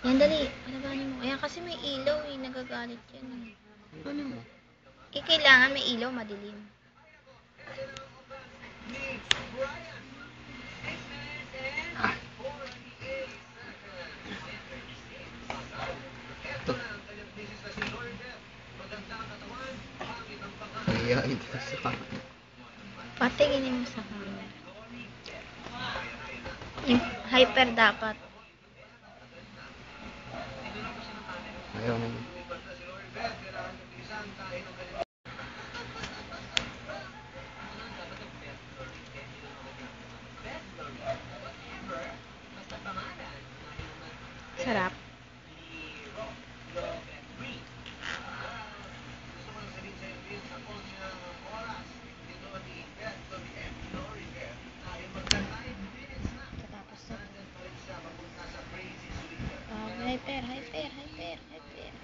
Yan, dali. Palabanin mo. Ayan, kasi may ilaw eh. Nagagalit yan eh. Ano mo? Eh, kailangan may ilaw, madilim. Ah. Ito. Kaya ito sa kanya. Patinginin mo sa camera. Hyper dapat. Ayaw na yun. Sarap. Hyper, hyper, hyper, hyper.